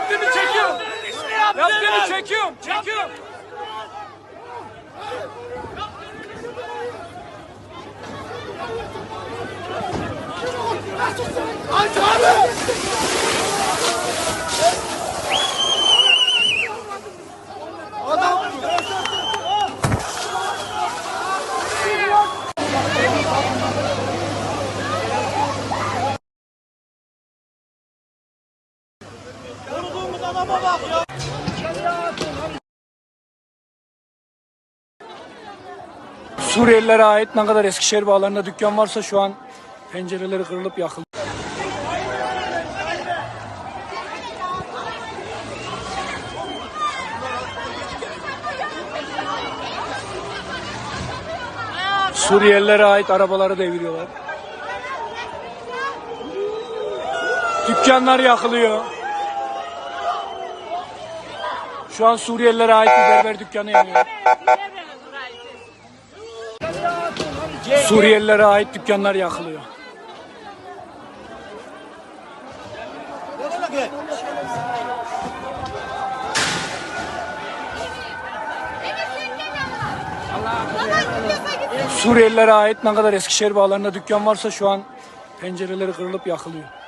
Yaptığını çekiyorum. Yaptığını çekiyorum. Çekiyorum. Aç abi! Suriyelilere ait ne kadar Eskişehir bağlarında dükkan varsa şu an pencereleri kırılıp yakıldı. Suriyelilere ait arabaları deviriyorlar. Dükkanlar yakılıyor. Şu an Suriyelilere ait bir berber dükkanı yanıyor. Suriyelilere ait dükkanlar yakılıyor. Suriyelilere ait ne kadar Eskişehir bağlarında dükkan varsa şu an pencereleri kırılıp yakılıyor.